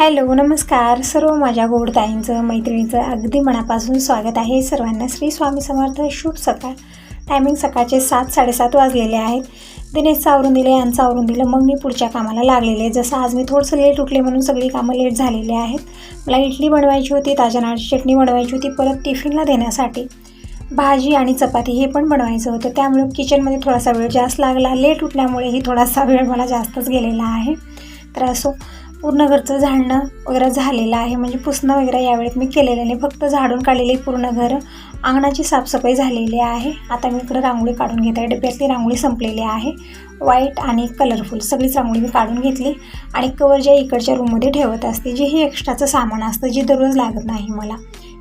Hello नमस्कार. सर्व माझ्या गोडताईंचं मैत्रिणीचं अगदी मनापासून स्वागत आहे. सर्वांना श्री स्वामी समर्थ. शुभ सकाळ. टायमिंग सकाळचे सात साडेसात वाजलेले आहेत. दिनेशचं आवरून दिले यांचं आवरून दिलं. मग मी पुढच्या कामाला लागलेले. आहे जसं आज मी थोडंसं लेट उठले म्हणून सगळी कामं लेट झालेली आहेत. मला इडली बनवायची होती ताज्या नाळची चटणी बनवायची होती परत टिफिनला देण्यासाठी. भाजी आणि चपाती हे पण बनवायचं होतं. त्यामुळे किचनमध्ये थोडासा वेळ जास्त लागला. लेट उठल्यामुळेही थोडासा वेळ मला जास्तच गेलेला आहे. तर असो पूर्ण घरचं झाडणं वगैरे झालेलं आहे. म्हणजे पुसणं वगैरे यावेळेत मी केलेलं नाही. फक्त झाडून काढलेले पूर्ण घर. अंगणाची साफसफाई झालेली आहे. आता मी इकडं रांगोळी काढून घेत. आहे डब्यातली रांगोळी संपलेली आहे. व्हाईट आणि कलरफुल सगळीच रांगोळी मी काढून घेतली. आणि कवर ज्या इकडच्या रूममध्ये ठेवत असते जे हे एक्स्ट्राचं सामान असतं जे दररोज लागत नाही मला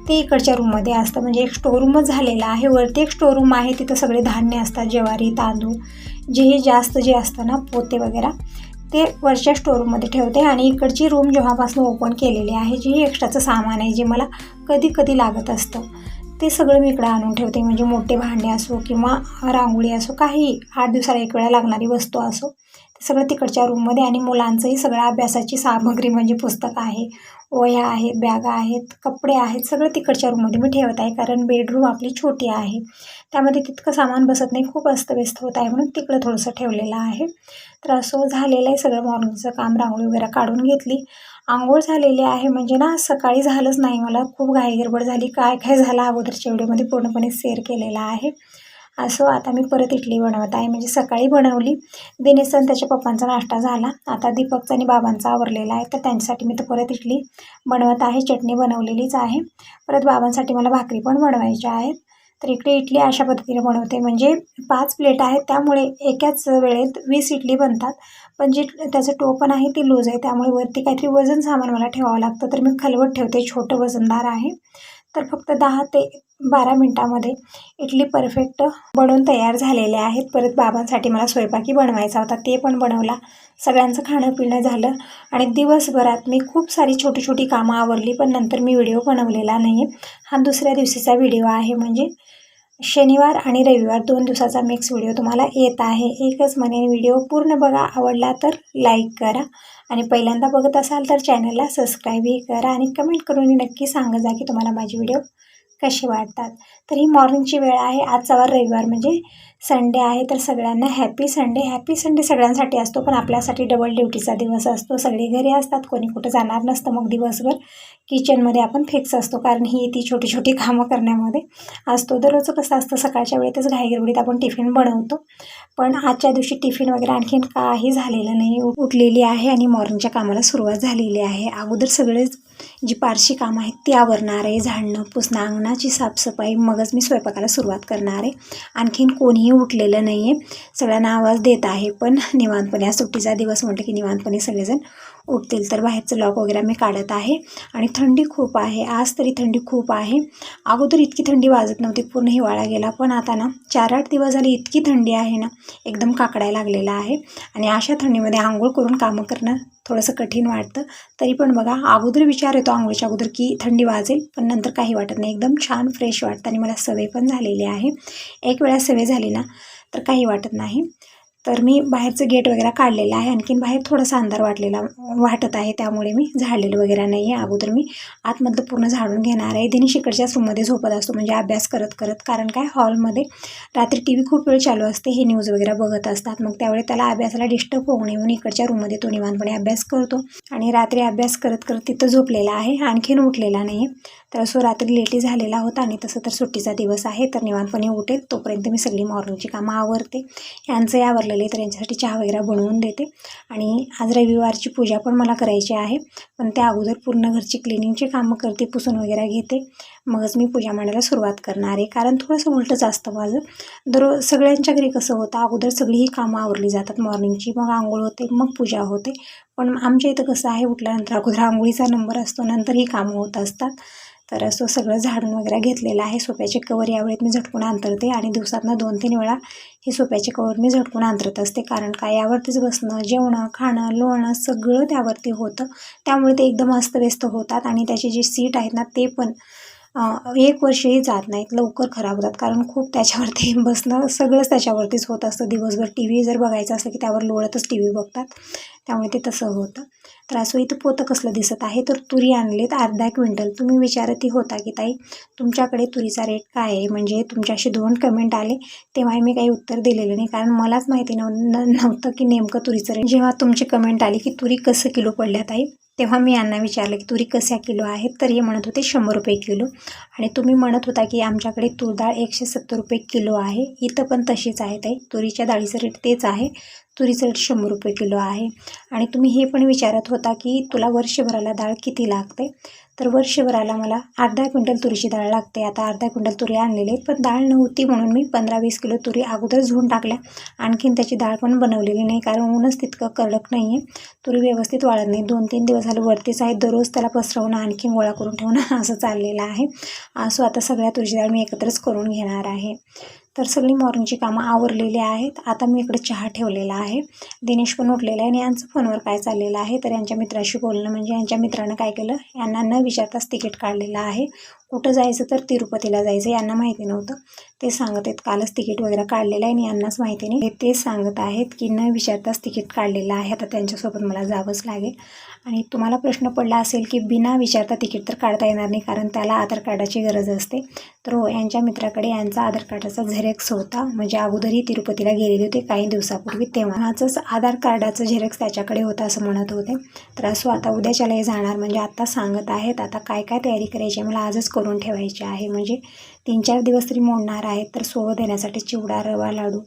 ते इकडच्या रूममध्ये असतं. म्हणजे एक स्टोरूमच झालेला आहे. वरती एक स्टोरूम आहे. तिथं सगळे धान्य असतात ज्वारी तांदूळ जे हे जास्त जे असतं ना पोते वगैरे ते वरच्या स्टोरूममध्ये ठेवते आणि इकडची रूम जेव्हापासून ओपन केलेली आहे जे एक्स्ट्राचं सामान आहे जे मला कधी कधी लागत असतं ते सगळं मी इकडं आणून ठेवते. म्हणजे मोठे भांडे असो किंवा रांगोळी असो काही आठ दिवसाला एक वेळा लागणारी वस्तू असो ते सगळं तिकडच्या रूममध्ये आणि मुलांचंही सगळं अभ्यासाची सामग्री म्हणजे पुस्तक आहे वह्या आहेत बॅगा आहेत कपडे आहेत सगळं तिकडच्या रूममध्ये मी ठेवत आहे. कारण बेडरूम आपली छोटी आहे. त्यामध्ये तितकं सामान बसत नाही. खूप अस्तव्यस्त होत आहे म्हणून तिकडं थोडंसं ठेवलेलं आहे. तर असं झालेलं आहे. सगळं मॉर्निंगचं काम रांगोळी वगैरे काढून घेतली. आंघोळ झालेली आहे. म्हणजे ना सकाळी झालंच नाही मला. खूप घाई गडबड झाली. काय काय झालं अगोदरच्या व्हिडिओमध्ये पूर्णपणे शेअर केलेला आहे. असं आता मी परत इडली बनवत आहे. म्हणजे सकाळी बनवली. दिनेसन आणि त्याच्या पप्पांचा नाश्ता झाला. आता दीपकचा आणि बाबांचा आवरलेला आहे. तर त्यांच्यासाठी मी तर परत इडली बनवत आहे. चटणी बनवलेलीच आहे. परत बाबांसाठी मला भाकरी पण बनवायच्या आहेत. तर इकडे इडली अशा पद्धतीने बनवते. म्हणजे पाच प्लेट आहेत त्यामुळे एकाच वेळेत वीस इडली बनतात. पण जी त्याचं टोपण आहे ती लूज आहे त्यामुळे वरती काहीतरी वजन सामान मला ठेवावं लागतं. तर मी खलवत ठेवते छोटं वजनदार आहे. तर फक्त दहा ते बारा मिनटामध्ये इडली परफेक्ट बनवून तयार झालेले आहेत. परत बाबांसाठी मला स्वयंपाकी बनवायचा होता ते पण बनवला. सगळ्यांचं खाणं पिणं झालं आणि दिवसभरात मी खूप सारी छोटी छोटी कामं आवरली पण नंतर मी व्हिडिओ बनवलेला नाही. आहे हा दुसऱ्या दिवशीचा व्हिडिओ आहे म्हणजे शनिवार आणि रविवार दोन दिवसाचा मिक्स व्हिडिओ तुम्हाला येत आहे. एकच म्हणे व्हिडिओ पूर्ण बघा. आवडला तर लाईक करा. आणि पहिल्यांदा बघत असाल तर चॅनलला सबस्क्राईबही करा. आणि कमेंट करून नक्की सांगा जा की तुम्हाला माझी व्हिडिओ कशी वाटतात तर ही मॉर्निंगची वेळ आहे. आजचा वार रविवार म्हणजे संडे आहे. तर सगळ्यांना हॅपी संडे हॅपी संडे सगळ्यांसाठी असतो पण आपल्यासाठी डबल ड्युटीचा दिवस असतो. सगळे घरी असतात. कोणी कुठं जाणार नसतं. मग दिवसभर किचनमध्ये आपण फिक्स असतो कारण ही ती छोटी छोटी कामं करण्यामध्ये असतो. दररोज कसं असतं सकाळच्या वेळेतच घाईगडबडीत आपण टिफिन बनवतो. पण आजच्या दिवशी टिफिन वगैरे आणखीन काही झालेलं नाही. उठलेली आहे आणि मॉर्निंगच्या कामाला सुरुवात झालेली आहे. अगोदर सगळेच जी पारशी कामं आहेत ती आवरणार आहे झाडणं पुसणं अंगणाची साफसफाई मगच मी स्वयंपाकाला सुरुवात करणार. आहे आणखीन कोणीही उठलेलं नाही आहे सगळ्यांना आवाज देत आहे पण निवांतपणे आज सुट्टीचा दिवस म्हटलं की निवांतपणे सगळेजण उठतील तर बाहेरचं लॉक वगैरे मी काढत आहे. आणि थंडी खूप आहे. आज तरी थंडी खूप आहे. अगोदर इतकी थंडी वाजत नव्हती. पूर्ण हिवाळा गेला. पण आता ना चार आठ दिवस झाले इतकी थंडी आहे ना एकदम काकडायला लागलेला आहे. आणि अशा थंडीमध्ये आंघोळ करून कामं करणं थोडंसं कठीण वाटतं. तरी पण बघा अगोदर विचार येतो आंघोळीच्या अगोदर की थंडी वाजेल पण नंतर काही वाटत नाही. एकदम छान फ्रेश वाटतं. आणि मला सवय पण झालेली आहे. एक वेळा सवय झाली ना तर काही वाटत नाही. तर मी बाहेरचं गेट वगैरे काढलेलं आहे. आणखीन बाहेर थोडासा अंधार वाटलेला वाटत आहे. त्यामुळे मी झाडलेलं वगैरे नाही आहे अगोदर मी आतमधलं पूर्ण झाडून घेणार आहे. दिनेश इकडच्याच रूममध्ये झोपत असतो. म्हणजे अभ्यास करत करत. कारण काय? हॉलमध्ये रात्री टी व्ही खूप वेळ चालू असते. हे न्यूज वगैरे बघत असतात. मग त्यावेळी त्याला अभ्यासाला डिस्टर्ब होऊ नये म्हणून इकडच्या रूममध्ये तो निवांतपणे अभ्यास करतो. आणि रात्री अभ्यास करत करत तिथं झोपलेला आहे. आणखीन उठलेला नाही तर असो रात्री लेटी झालेला होता आणि तसं तर सुट्टीचा दिवस आहे. तर निवांतपणे उठेल. तोपर्यंत मी सगळी मॉर्निंगची कामं आवरते. यांचंही लागलेले तर यांच्यासाठी चहा वगैरे बनवून देते. आणि आज रविवारची पूजा पण मला करायची आहे पण त्या अगोदर पूर्ण घरची क्लिनिंगची कामं करते पुसून वगैरे घेते. मगच मी पूजा मांडायला सुरुवात करणार आहे कारण थोडंसं उलटंच असतं माझं. दररोज सगळ्यांच्या घरी कसं होतं अगोदर सगळीही कामं आवरली जातात मॉर्निंगची मग आंघोळ होते मग पूजा होते. पण आमच्या इथं कसं आहे उठल्यानंतर अगोदर आंघोळीचा नंबर असतो नंतर ही कामं होत असतात. तर असं सगळं झाडून वगैरे घेतलेलं आहे. सोप्याचे कवर यावेळी मी झटकून अंतरते आणि दिवसातनं दोन तीन वेळा हे सोप्याचे कवर मी झटकून अंतरत असते. कारण काय यावरतीच बसणं जेवणं खाणं लोणं सगळं त्यावरती होतं. त्यामुळे ते एकदम अस्तव्यस्त होतात आणि त्याचे जे सीट आहेत ना ते पण एक वर्षही जात नाहीत. लवकर खराब होतात. कारण खूप त्याच्यावरती बसणं सगळंच त्याच्यावरतीच होत असतं. दिवसभर टी व्ही जर बघायचं असलं की त्यावर लोळतच टी व्ही बघतात. त्यामुळे ते तसं होतं. तर असं इथं पोतं कसलं दिसत आहे? तर तुरी आणलेत अर्धा क्विंटल. तुम्ही विचारती होता की ताई तुमच्याकडे तुरीचा रेट काय आहे? म्हणजे तुमच्याशी दोन कमेंट आले तेव्हाही मी काही उत्तर दिलेलं नाही. कारण मलाच माहिती नव्ह न- नव्हतं की नेमकं तुरीचं रेट. जेव्हा तुमची कमेंट आली की तुरी कसं किलो पडल्या ताई तेव्हा मी यांना विचारलं की तुरी कशा किलो आहेत? तर हे म्हणत होते शंभर रुपये किलो. आणि तुम्ही म्हणत होता की आमच्याकडे तूर डाळ एकशे सत्तर रुपये किलो आहे. इथं पण तशीच आहे ताई. तुरीच्या डाळीचं रेट तेच आहे. तुरीचं रेट शंभर रुपये किलो आहे. आणि तुम्ही हे पण विचारत होता की तुला वर्षभराला डाळ किती लागते? तर वर्षभराला मला अर्धा क्विंटल तुरीची डाळ लागते. आता अर्धा क्विंटल तुरी आणलेली आहे पण डाळ नव्हती म्हणून मी पंधरा वीस किलो तुरी अगोदर धुवून टाकल्या. आणखीन त्याची डाळ पण बनवलेली नाही कारण ऊनच तितकं कडक नाही आहे तुरी व्यवस्थित वाळत नाही. दोन तीन दिवस झालं वरतीच आहे. दररोज त्याला पसरवणं आणखीन गोळा करून ठेवणं असं चाललेलं आहे. असो आता सगळ्या तुरीची डाळ मी एकत्रच करून घेणार आहे. तर सगळी मॉर्निंगची कामं आवरलेली आहेत. आता मी इकडे चहा ठेवलेला आहे. दिनेश पण उठलेला आहे आणि यांचं फोनवर काय चाललेलं आहे तर यांच्या मित्राशी बोलणं म्हणजे यांच्या मित्रानं काय केलं? यांना न विचारताच तिकीट काढलेलं आहे. कुठं जायचं तर तिरुपतीला जायचं यांना माहिती नव्हतं. ते सांगत आहेत कालच तिकीट वगैरे काढलेलं आहे आणि यांनाच माहिती नाही. ते सांगत आहेत की न विचारताच तिकीट काढलेलं आहे. आता त्यांच्यासोबत मला जावंच लागेल. आणि तुम्हाला प्रश्न पडला असेल की बिना विचारता तिकीट तर काढता येणार नाही कारण त्याला आधार कार्डाची गरज असते. तर हो यांच्या मित्राकडे यांचा आधार कार्डाचा झेरॉक्स होता. म्हणजे अगोदरही तिरुपतीला गेलेले होते काही दिवसापूर्वी तेव्हाचंच आधार कार्डाचं झेरॉक्स त्याच्याकडे होतं असं म्हणत होते. तर असो आता उद्याच्याला हे जाणार म्हणजे आत्ता सांगत आहेत. आता काय काय तयारी करायची आहे मला आजच करून ठेवायची आहे. म्हणजे तीन चार दिवस तरी मोडणार आहेत तर सोबत देण्यासाठी चिवडा रवा लाडू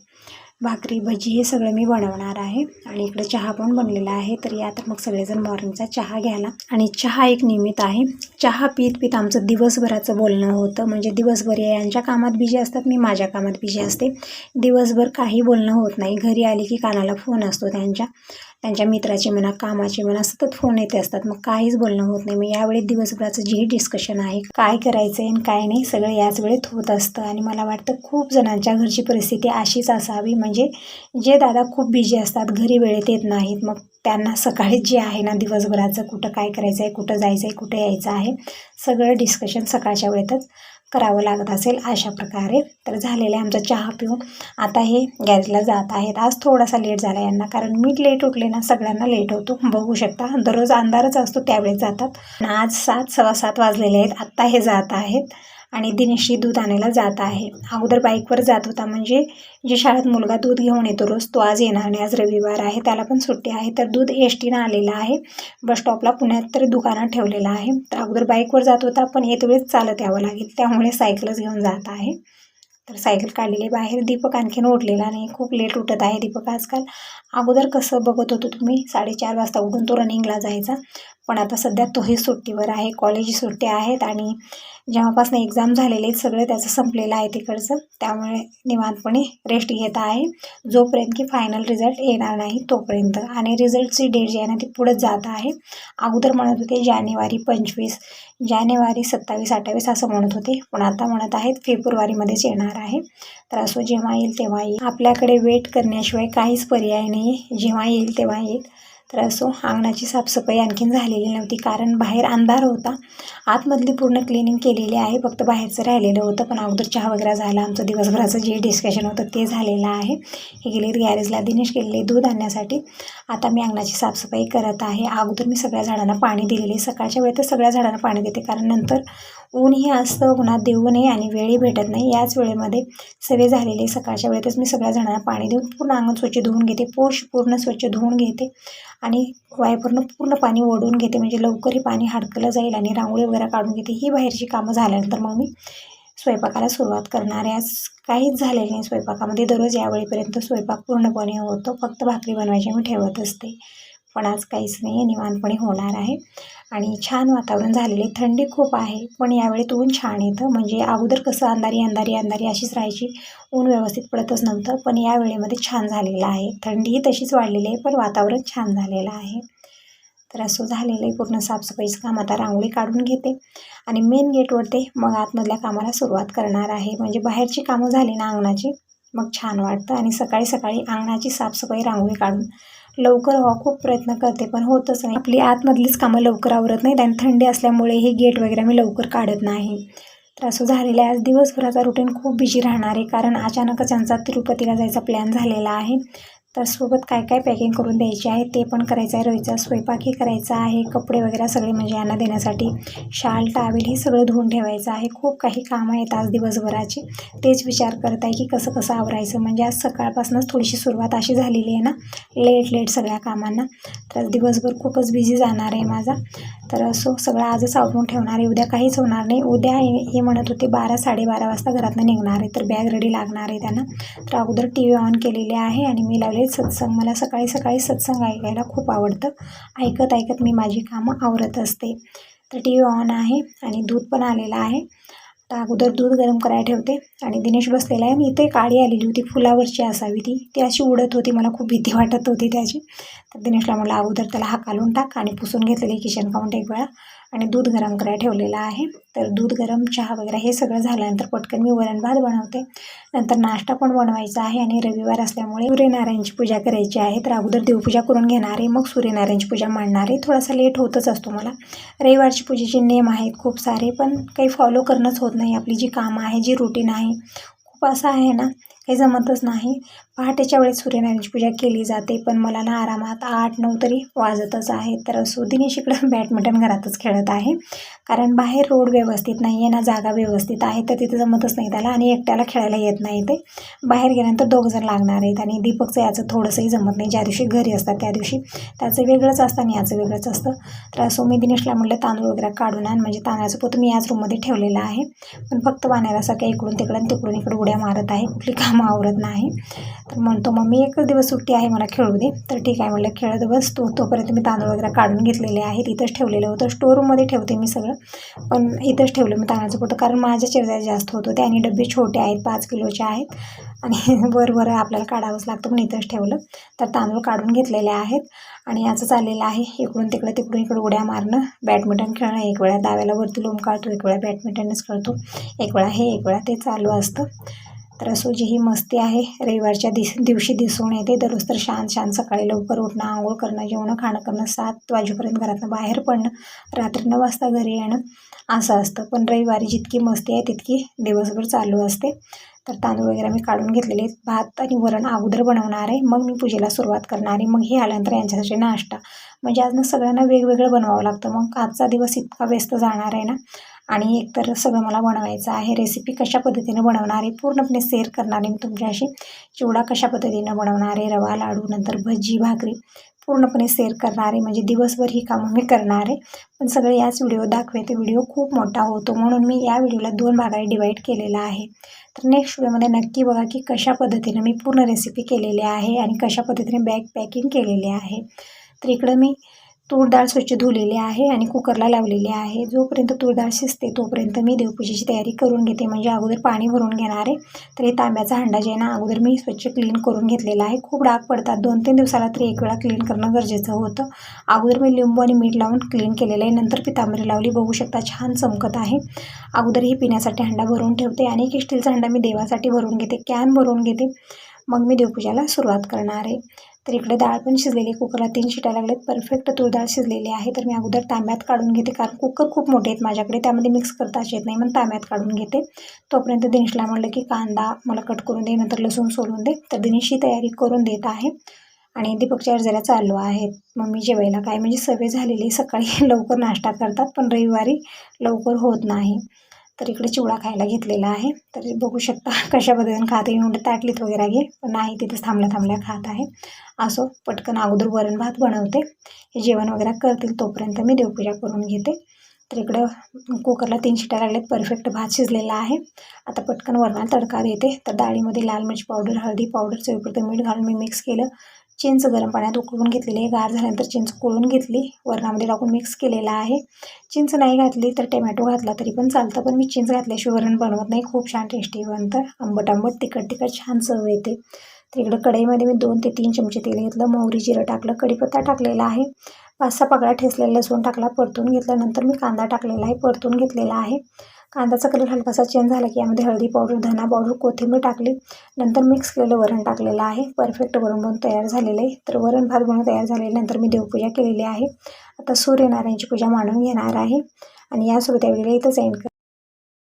भाकरी भजी हे सगळं मी बनवणार आहे. आणि इकडे चहा पण बनलेला आहे. तर या तर मग सगळेजण मॉर्निंगचा चहा घ्यायला. आणि चहा एक निमित्त आहे. चहा पीत पीत आमचं दिवसभराचं बोलणं होतं. म्हणजे दिवसभर यांच्या कामात बिजी असतात मी माझ्या कामात बिजी असते. दिवसभर काही बोलणं होत नाही. घरी आली की कानाला फोन असतो त्यांच्या. त्यांच्या मित्राचे म्हणा कामाचे म्हणा सतत फोन येते असतात. मग काहीच बोलणं होत नाही. मग यावेळी दिवसभराचं जे डिस्कशन आहे काय करायचं आहे आणि काय नाही सगळं याच वेळेत होत असतं. आणि मला वाटतं खूप जणांच्या घरची परिस्थिती अशीच असावी. म्हणजे जे दादा खूप बिझी असतात घरी वेळेत येत नाहीत मग त्यांना सकाळीच जे आहे ना दिवसभराचं कुठं काय करायचं आहे कुठं जायचं आहे कुठं यायचं आहे सगळं डिस्कशन सकाळच्या वेळेतच करावं लागत असेल अशा प्रकारे. तर झालेलं आहे आमचा चहा पिऊन. आता हे गॅरेजला जात आहेत. आज थोडासा लेट झाला यांना कारण मी लेट उठले ना सगळ्यांना लेट होतो. बघू शकता दररोज अंधारच असतो त्यावेळेस जातात. आज सात सव्वा सात वाजलेले आहेत. आत्ता हे जात आहेत. आणि दिनेशची दूध आणायला जात आहे. अगोदर बाईकवर जात होता म्हणजे जे शाळेत मुलगा दूध घेऊन येतो रोज तो आज येणार नाही. आज रविवार आहे त्याला पण सुट्टी आहे. तर दूध एस टीनं आलेलं आहे. बस स्टॉपला पुण्यात तर दुकानात ठेवलेलं आहे. तर अगोदर बाईकवर जात होता पण येत वेळेस चालत यावं लागेल. त्यामुळे सायकलच घेऊन जात आहे. तर सायकल काढलेली बाहेर. दीपक आणखीन उठलेला नाही. खूप लेट उठत आहे दीपक आजकाल. अगोदर कसं बघत होतो तुम्ही? साडेचार वाजता उठून तो रनिंगला जायचा. पण आता सध्या तोही सुट्टीवर आहे. कॉलेज सुट्टी आहेत आणि जेव्हापासून एक्झाम झालेले आहेत सगळं त्याचं संपलेलं आहे तिकडचं. त्यामुळे निवांतपणे रेस्ट घेत आहे. जोपर्यंत की फायनल रिझल्ट येणार नाही तोपर्यंत. आणि रिझल्टची डेट जी आहे ना ती पुढंच जात आहे. अगोदर म्हणत होते जानेवारी पंचवीस जानेवारी सत्तावीस अठ्ठावीस असं म्हणत होते. पण आता म्हणत आहेत फेब्रुवारीमध्येच येणार आहे. तर असो जेव्हा येईल तेव्हा येईल. आपल्याकडे वेट करण्याशिवाय काहीच पर्याय नाही जेव्हा येईल तेव्हा येईल. तर असो अंगणाची साफसफाई आणखीन झालेली नव्हती कारण बाहेर अंधार होता. आतमधली पूर्ण क्लिनिंग केलेली आहे फक्त बाहेरचं राहिलेलं होतं पण अगोदर चहा वगैरे झाला. आमचं दिवसभराचं जे डिस्कशन होतं ते झालेलं आहे. हे गेले गॅरेजला दिनेश गेलेले दूध आणण्यासाठी. आता मी अंगणाची साफसफाई करत आहे. अगोदर मी सगळ्या झाडांना पाणी दिलेले सकाळच्या वेळेत सगळ्या झाडांना पाणी देते कारण नंतर ऊनही असतं उन्हात देऊ नये आणि वेळही भेटत नाही. याच वेळेमध्ये सवय झालेली सकाळच्या वेळेतच मी सगळ्या जणांना पाणी देऊन पूर्ण अंगण स्वच्छ धुवून घेते. पोष पूर्ण स्वच्छ धुवून घेते आणि वायपरनं पूर्ण पाणी ओढून घेते. म्हणजे लवकर हे पाणी हडकलं जाईल आणि रांगोळी वगैरे काढून घेते. ही बाहेरची कामं झाल्यानंतर मग मी स्वयंपाकाला सुरुवात करणार आहे. आज काहीच झालेलं नाही स्वयंपाकामध्ये. दररोज यावेळेपर्यंत स्वयंपाक पूर्णपणे होतो. फक्त भाकरी बनवायची मी ठेवत असते. पण आज काहीच नाही आहे निवांतपणे होणार आहे. आणि छान वातावरण झालेले थंडी खूप आहे पण यावेळी ऊन छान येतं. म्हणजे अगोदर कसं अंधारी अंधारी अंधारी अशीच राहायची. ऊन व्यवस्थित पडतच नव्हतं पण या वेळेमध्ये छान झालेलं आहे. थंडीही तशीच वाढलेली आहे पण वातावरण छान झालेलं आहे. तर असं झालेलं आहे. पूर्ण साफसफाईचं काम आता रांगोळी काढून घेते. आणि मेन गेटवरती मग आतमधल्या कामाला सुरुवात करणार आहे. म्हणजे बाहेरची कामं झाली ना अंगणाची मग छान वाटतं. आणि सकाळी सकाळी अंगणाची साफसफाई रांगोळी काढून लवकर व्हा खूप प्रयत्न करते पण होतच नाही. आपली आतमधलीच कामं लवकर आवरत नाहीत आणि थंडी असल्यामुळे हे गेट वगैरे मी लवकर काढत नाही. तर असं झालेलं आहे. आज दिवसभराचा रुटीन खूप बिझी राहणार आहे कारण अचानकच यांचा तिरुपतीला जायचा प्लॅन झालेला आहे. तर सोबत काय काय पॅकिंग करून द्यायचे आहे ते पण करायचं आहे. रोजचा स्वयंपाकही करायचा आहे कपडे वगैरे सगळे म्हणजे यांना देण्यासाठी. शाल टावेल हे सगळं धुवून ठेवायचं आहे. खूप काही कामं आहेत आज दिवसभराची. तेच विचार करत आहे की कसं कसं आवरायचं. म्हणजे आज सकाळपासूनच थोडीशी सुरुवात अशी झालेली आहे ना. लेट लेट सगळ्या कामांना. तर दिवसभर खूपच बिझी जाणार आहे माझा. तर असो सगळं आजच आवरून ठेवणार आहे. उद्या काहीच होणार नाही. उद्या हे हे म्हणत होते बारा साडेबारा वाजता घरातनं निघणार आहे. तर बॅग रेडी लागणार आहे त्यांना. तर अगोदर टी व्ही ऑन केलेली आहे आणि मी लावले सत्संग मला सकाळी सकाळी सत्संग ऐकायला खूप आवडतं. ऐकत ऐकत मी माझी कामं आवरत असते. तर टी व्ही ऑन आहे आणि दूध पण आलेलं आहे. तर अगोदर दूध गरम करायला ठेवते आणि दिनेश बसलेला आहे. आणि इथे काळी आलेली होती फुलावरची असावी ती. ती अशी उडत होती मला खूप भीती वाटत होती त्याची. तर दिनेशला म्हटलं अगोदर त्याला हाकालून टाक आणि पुसून घेतलेली किचन काउंट एक वेळा. आणि दूध गरम करायला ठेवलेलं आहे. तर दूध गरम चहा वगैरे हे सगळं झाल्यानंतर पटकन मी वरण भात बनवते. नंतर नाश्ता पण बनवायचा आहे आणि रविवार असल्यामुळे सूर्यनारायणची पूजा करायची आहे. तर अगोदर देवपूजा करून घेणार आहे मग सूर्यनारायणची पूजा मांडणार. आहे थोडासा लेट होतच असतो मला. रविवारची पूजेचे नियम आहेत खूप सारे पण काही फॉलो करणंच होत नाही. आपली जी कामं आहे जी रुटीन आहे खूप असं आहे ना काही जमतच नाही. पहाटेच्या वेळेस सूर्यनारायणची पूजा केली जाते पण मला ना आरामात आठ नऊ तरी वाजतच आहे. तर असो दिनेश इकडं बॅडमिंटन घरातच खेळत आहे. कारण बाहेर रोड व्यवस्थित नाही आहे ना जागा व्यवस्थित आहे तर तिथे जमतच नाही त्याला आणि एकट्याला खेळायला येत नाही ते. बाहेर गेल्यानंतर दोघंजण लागणार आहेत आणि दीपकचं याचं थोडंसंही जमत नाही. ज्या दिवशी घरी असतात त्या दिवशी त्याचं वेगळंच असतं आणि याचं वेगळंच असतं. तर असो मी दिनेशला म्हटलं तांदूळ वगैरे काढून आण. म्हणजे तांदळाचं पोतं मी याच रूममध्ये ठेवलेलं आहे. पण फक्त वाण्यासारख्या इकडून तिकडं तिकडून इकडं उड्या मारत आहे. कुठली काम आवरत नाही. तर म्हणतो मम्मी एकच दिवस सुट्टी आहे मला खेळू दे. तर ठीक आहे म्हटलं खेळत बस तो तोपर्यंत मी तांदूळ वगैरे काढून घेतलेले आहेत इथंच ठेवलेलं होतं स्टोरूममध्ये ठेवते मी सगळं पण इथंच ठेवलं मी तांदळाचं पोटं कारण माझ्या शेजारी जास्त होतो ते आणि डबे छोटे आहेत पाच किलोचे आहेत आणि वर वर आपल्याला काढावंच लागतं पण इथंच ठेवलं. तर तांदूळ काढून घेतलेले आहेत आणि याचं चाललेलं आहे इकडून तिकडं तिकडून इकडं उड्या मारणं बॅडमिंटन खेळणं एक वेळा दाव्याला वरती लोम काढतो एक वेळा बॅडमिंटनच खेळतो एक वेळा हे एक वेळा ते चालू असतं. तर असो जी ही मस्ती आहे. रविवारच्या दिस दिवशी दिसून येते. दररोज तर शांत शांत सकाळी लवकर उठणं आंघोळ करणं जेवणं खाणं करणं सात वाजेपर्यंत घरातनं बाहेर पडणं रात्री नऊ वाजता घरी येणं असं असतं. पण रविवारी जितकी मस्ती आहे तितकी दिवसभर चालू असते. तर तांदूळ वगैरे मी काढून घेतलेले आहेत. भात आणि वरण अगोदर बनवणार आहे. मग मी पूजेला सुरुवात करणार आहे. मग हे आल्यानंतर यांच्यासाठी नाश्ता. म्हणजे आज ना सगळ्यांना वेगवेगळं बनवावं लागतं. मग आजचा दिवस इतका व्यस्त जाणार आहे ना. आणि एकतर सगळं मला बनवायचं आहे रेसिपी कशा पद्धतीने बनवणार आहे पूर्णपणे शेअर करणार आहे मी तुमच्याशी. चिवडा कशा पद्धतीनं बनवणार आहे रवा लाडू नंतर भजी भाकरी पूर्णपणे शेअर करणार आहे म्हणजे दिवसभर ही कामं मी करणार. आहे पण सगळे याच व्हिडिओ दाखवे ते व्हिडिओ खूप मोठा होतो. म्हणून मी या व्हिडिओला दोन भागाने डिवाईड केलेला आहे. तर नेक्स्ट व्हिडिओमध्ये नक्की बघा की कशा पद्धतीनं मी पूर्ण रेसिपी केलेली आहे आणि कशा पद्धतीने बॅग पॅकिंग केलेली आहे. तर इकडं मी तूर डाळ स्वच्छ धुलेली आहे आणि कुकरला लावलेली आहे. जोपर्यंत तूर डाळ शिजते तोपर्यंत मी देवपूजेची तयारी करून घेते. म्हणजे अगोदर पाणी भरून घेणार आहे. तर हे तांब्याचा हंडा जे आहे ना अगोदर मी स्वच्छ क्लीन करून घेतलेला आहे. खूप डाग पडतात. दोन तीन दिवसाला तरी एक वेळा क्लीन करणं गरजेचं होतं. अगोदर मी लिंबू आणि मीठ लावून क्लीन केलेलं आहे. नंतर पितांबरी लावली. बघू शकता छान चमकत आहे. अगोदर ही पिण्यासाठी हंडा भरून ठेवते आणि एक स्टीलचा हंडा मी देवासाठी भरून घेते. कॅन भरून घेते. मग मी देवपूजाला सुरुवात करणार आहे. तर इकडे डाळ पण शिजलेली कुकरला तीन शिट्या लागल्यात. परफेक्ट तूर डाळ शिजलेली आहे. तर मी अगोदर तांब्यात काढून घेते कारण कुकर खूप मोठे आहेत माझ्याकडे. त्यामध्ये मिक्स करताच येत नाही मग तांब्यात काढून घेते. तोपर्यंत दिनेशला म्हणलं की कांदा मला कट करून दे नंतर लसूण सोलून दे. तर दिनेशची तयारी करून देत आहे. आणि दीपकच्या अर्जाला चाललो आहेत. मग मी जेवायला काय म्हणजे सवय झालेली सकाळी लवकर नाश्ता करतात पण रविवारी लवकर होत नाही. तर इकडे चिवडा खायला घेतलेला आहे. तर बघू शकता कशा पद्धतीने खाते. येऊन ताटलीत वगैरे घे पण नाही तिथेच थांबल्या थांबल्या खात आहे. असो पटकन अगोदर वरण भात बनवते. हे जेवण वगैरे करतील तोपर्यंत मी देवपूजा करून घेते. तर इकडं कुकरला तीन शिट्या लागल्यात. परफेक्ट भात शिजलेला आहे. आता पटकन वरणाला तडका देते. तर डाळीमध्ये लाल मिरची पावडर हळदी पावडर चवीपुरतं मीठ घालून मी मिक्स केलं. चिंच गरम पाण्यात उकळून घेतलेली आहे. गार झाल्यानंतर चिंच कोळून घेतली. वरणामध्ये टाकून मिक्स केलेला आहे. चिंच नाही घातली तर टोमॅटो घातला तरी पण चालतं. पण मी चिंच घातल्याशिवाय वरण बनवत नाही. खूप छान टेस्टी बनतं आंबट आंबट तिखट तिखट छान चव येते. तर इकडं कढईमध्ये मी दोन ते तीन चमचे तेल घेतलं. मोहरी जिरं टाकलं. कढीपत्ता टाकलेला आहे. पाच सहा पगळा ठेसलेला लसूण टाकला. परतून घेतल्यानंतर मी कांदा टाकलेला आहे. परतून घेतलेला आहे. कांद्याचा कलर हलकासा चेंज झाला की यामध्ये हळदी पावडर धना पावडर कोथिंबीर टाकली. नंतर मिक्स केलेलं वरण टाकलेलं आहे. परफेक्ट वरण बनून तयार झालेलं आहे. तर वरण भात बनवून तयार झालेलं नंतर मी देवपूजा केलेली आहे. आता सूर्यनारायणची पूजा मांडून घेणार आहे. आणि यासोबत या व्हिडिओला इथंच एंड